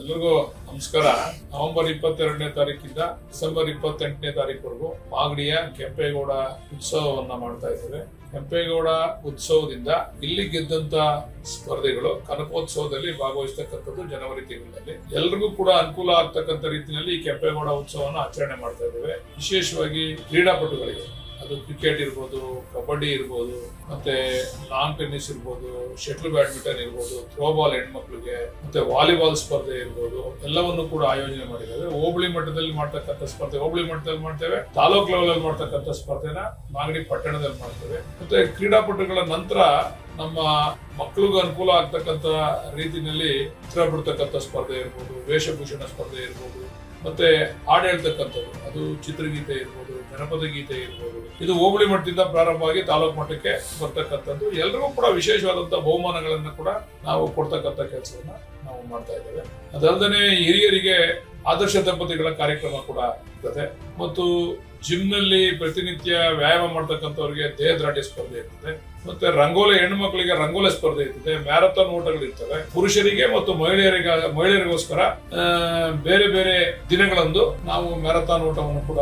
ಎಲ್ರಿಗೂ ನಮಸ್ಕಾರ. ನವೆಂಬರ್ ಇಪ್ಪತ್ತೆರಡನೇ ತಾರೀಕಿಂದ ಡಿಸೆಂಬರ್ ಇಪ್ಪತ್ತೆಂಟನೇ ತಾರೀಕುವರೆಗೂ ಮಾಗಡಿಯ ಕೆಂಪೇಗೌಡ ಉತ್ಸವವನ್ನ ಮಾಡ್ತಾ ಇದ್ದೇವೆ. ಕೆಂಪೇಗೌಡ ಉತ್ಸವದಿಂದ ಇಲ್ಲಿ ಗೆದ್ದಂತ ಸ್ಪರ್ಧೆಗಳು ಕನಕೋತ್ಸವದಲ್ಲಿ ಭಾಗವಹಿಸ್ತಕ್ಕಂಥದ್ದು ಜನವರಿ ತಿಂಗಳಲ್ಲಿ. ಎಲ್ರಿಗೂ ಕೂಡ ಅನುಕೂಲ ಆಗ್ತಕ್ಕಂಥ ರೀತಿಯಲ್ಲಿ ಈ ಕೆಂಪೇಗೌಡ ಉತ್ಸವವನ್ನು ಆಚರಣೆ ಮಾಡ್ತಾ ಇದ್ದೇವೆ. ವಿಶೇಷವಾಗಿ ಕ್ರೀಡಾಪಟುಗಳಿಗೆ. ಅದು ಕ್ರಿಕೆಟ್ ಇರ್ಬೋದು, ಕಬಡ್ಡಿ ಇರ್ಬೋದು, ಮತ್ತೆ ಲಾಂಗ್ ಟೆನ್ನಿಸ್ ಇರ್ಬೋದು ಶಟ್ಲ್ ಬ್ಯಾಡ್ಮಿಂಟನ್ ಇರ್ಬೋದು ಥ್ರೋಬಾಲ್ ಹೆಣ್ಮಕ್ಳಿಗೆ ಮತ್ತೆ ವಾಲಿಬಾಲ್ ಸ್ಪರ್ಧೆ ಇರ್ಬೋದು, ಎಲ್ಲವನ್ನು ಕೂಡ ಆಯೋಜನೆ ಮಾಡಿದ್ದೇವೆ ಹೋಬಳಿ ಮಟ್ಟದಲ್ಲಿ ಮಾಡ್ತಕ್ಕಂಥ ಸ್ಪರ್ಧೆ, ಹೋಬಳಿ ಮಟ್ಟದಲ್ಲಿ ಮಾಡ್ತೇವೆ, ತಾಲೂಕ್ ಲೆವೆಲ್ ಮಾಡ್ತಕ್ಕಂಥ ಸ್ಪರ್ಧೆನ ಮಾಗಡಿ ಪಟ್ಟಣದಲ್ಲಿ ಮಾಡ್ತೇವೆ. ಮತ್ತೆ ಕ್ರೀಡಾಪಟುಗಳ ನಂತರ ನಮ್ಮ ಮಕ್ಕಳಿಗೂ ಅನುಕೂಲ ಆಗ್ತಕ್ಕಂಥ ರೀತಿಯಲ್ಲಿ ಚಿತ್ರ ಬಿಡ್ತಕ್ಕಂಥ ಸ್ಪರ್ಧೆ ಇರ್ಬೋದು, ವೇಷಭೂಷಣ ಸ್ಪರ್ಧೆ ಇರ್ಬೋದು. ಮತ್ತೆ ಹಾಡು ಹೇಳ್ತಕ್ಕಂಥದ್ದು ಅದು ಚಿತ್ರಗೀತೆ ಇರ್ಬೋದು ಜನಪದ ಗೀತೆ ಇರ್ಬೋದು. ಇದು ಹೋಬಳಿ ಮಟ್ಟದಿಂದ ಪ್ರಾರಂಭವಾಗಿ ತಾಲೂಕು ಮಟ್ಟಕ್ಕೆ ಬರ್ತಕ್ಕಂಥದ್ದು. ಎಲ್ರಿಗೂ ಕೂಡ ವಿಶೇಷವಾದಂತಹ ಬಹುಮಾನಗಳನ್ನ ಕೂಡ ನಾವು ಕೊಡ್ತಕ್ಕಂಥ ಕೆಲಸವನ್ನ ನಾವು ಮಾಡ್ತಾ ಇದ್ದೇವೆ. ಅದಲ್ಲದೆ ಹಿರಿಯರಿಗೆ ಆದರ್ಶ ದಂಪತಿಗಳ ಕಾರ್ಯಕ್ರಮ ಕೂಡ ಇರ್ತದೆ. ಮತ್ತು ಜಿಮ್ನಲ್ಲಿ ಪ್ರತಿನಿತ್ಯ ವ್ಯಾಯಾಮ ಮಾಡ್ತಕ್ಕಂಥವ್ರಿಗೆ ದೇಹದಾಢ್ಯ ಸ್ಪರ್ಧೆ ಇರ್ತದೆ. ಮತ್ತೆ ರಂಗೋಲಿ ಹೆಣ್ಣು ಮಕ್ಕಳಿಗೆ ರಂಗೋಲಿ ಸ್ಪರ್ಧೆ ಇರ್ತದೆ. ಮ್ಯಾರಥಾನ್ ಓಟಗಳು ಇರ್ತವೆ. ಪುರುಷರಿಗೆ ಮತ್ತು ಮಹಿಳೆಯರಿಗ, ಮಹಿಳೆಯರಿಗೋಸ್ಕರ ಬೇರೆ ಬೇರೆ ದಿನಗಳಂದು ನಾವು ಮ್ಯಾರಥಾನ್ ಓಟವನ್ನು ಕೂಡ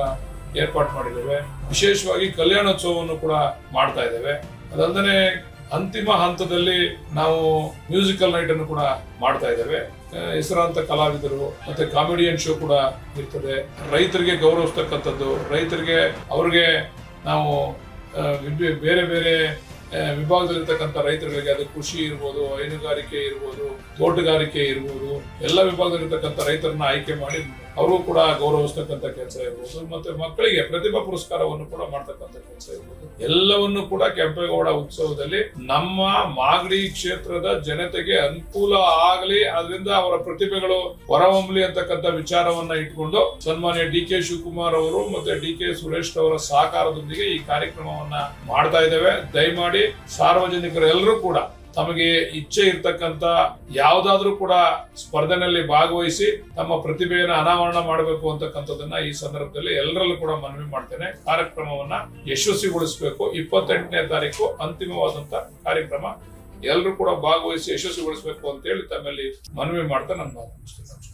ಏರ್ಪಾಟ್ ಮಾಡಿದ್ದೇವೆ. ವಿಶೇಷವಾಗಿ ಕಲ್ಯಾಣೋತ್ಸವವನ್ನು ಕೂಡ ಮಾಡ್ತಾ ಇದ್ದೇವೆ. ಅದಲ್ಲದೆ ಅಂತಿಮ ಹಂತದಲ್ಲಿ ನಾವು ಮ್ಯೂಸಿಕಲ್ ನೈಟ್ ಅನ್ನು ಕೂಡ ಮಾಡ್ತಾ ಇದ್ದೇವೆ. ಹೆಸರಾಂತ ಕಲಾವಿದರು ಮತ್ತೆ ಕಾಮಿಡಿಯನ್ ಶೋ ಕೂಡ ಇರ್ತದೆ. ರೈತರಿಗೆ ಗೌರವಿಸ್ತಕ್ಕಂಥದ್ದು, ರೈತರಿಗೆ ಅವ್ರಿಗೆ ನಾವು ಬೇರೆ ಬೇರೆ ವಿಭಾಗದಲ್ಲಿರ್ತಕ್ಕಂಥ ರೈತರುಗಳಿಗೆ ಅದು ಕೃಷಿ ಇರ್ಬೋದು, ಹೈನುಗಾರಿಕೆ ಇರ್ಬೋದು, ತೋಟಗಾರಿಕೆ ಇರ್ಬೋದು, ಎಲ್ಲ ವಿಭಾಗದಲ್ಲಿರ್ತಕ್ಕಂಥ ರೈತರನ್ನ ಆಯ್ಕೆ ಮಾಡಿ ಅವರು ಕೂಡ ಗೌರವಿಸ್ತಕ್ಕಂಥ ಕೆಲಸ ಇರ್ಬೋದು. ಮತ್ತೆ ಮಕ್ಕಳಿಗೆ ಪ್ರತಿಭಾ ಪುರಸ್ಕಾರವನ್ನು ಕೂಡ ಮಾಡ್ತಕ್ಕಂಥ ಕೆಲಸ ಇರ್ಬೋದು. ಎಲ್ಲವನ್ನು ಕೂಡ ಕೆಂಪೇಗೌಡ ಉತ್ಸವದಲ್ಲಿ ನಮ್ಮ ಮಾಗಡಿ ಕ್ಷೇತ್ರದ ಜನತೆಗೆ ಅನುಕೂಲ ಆಗಲಿ, ಅದರಿಂದ ಅವರ ಪ್ರತಿಭೆಗಳು ಹೊರಹೊಮ್ಮಲಿ ಅಂತಕ್ಕಂಥ ವಿಚಾರವನ್ನ ಇಟ್ಕೊಂಡು ಸನ್ಮಾನ್ಯ ಡಿ ಕೆ ಶಿವಕುಮಾರ್ ಅವರು ಮತ್ತೆ ಡಿ ಕೆ ಸುರೇಶ್ ಅವರ ಸಹಕಾರದೊಂದಿಗೆ ಈ ಕಾರ್ಯಕ್ರಮವನ್ನ ಮಾಡ್ತಾ ಇದ್ದೇವೆ. ದಯಮಾಡಿ ಸಾರ್ವಜನಿಕರೆಲ್ಲರೂ ಕೂಡ ತಮಗೆ ಇಚ್ಛೆ ಇರ್ತಕ್ಕಂತ ಯಾವ್ದಾದ್ರೂ ಕೂಡ ಸ್ಪರ್ಧೆನಲ್ಲಿ ಭಾಗವಹಿಸಿ ತಮ್ಮ ಪ್ರತಿಭೆಯನ್ನು ಅನಾವರಣ ಮಾಡಬೇಕು ಅಂತಕ್ಕಂಥದ್ದನ್ನ ಈ ಸಂದರ್ಭದಲ್ಲಿ ಎಲ್ಲರಲ್ಲೂ ಕೂಡ ಮನವಿ ಮಾಡ್ತೇನೆ. ಕಾರ್ಯಕ್ರಮವನ್ನ ಯಶಸ್ವಿಗೊಳಿಸಬೇಕು. ಇಪ್ಪತ್ತೆಂಟನೇ ತಾರೀಕು ಅಂತಿಮವಾದಂತ ಕಾರ್ಯಕ್ರಮ. ಎಲ್ಲರೂ ಕೂಡ ಭಾಗವಹಿಸಿ ಯಶಸ್ವಿಗೊಳಿಸಬೇಕು ಅಂತ ಹೇಳಿ ತಮ್ಮಲ್ಲಿ ಮನವಿ ಮಾಡ್ತಾ ನನ್ನ ಮಾತು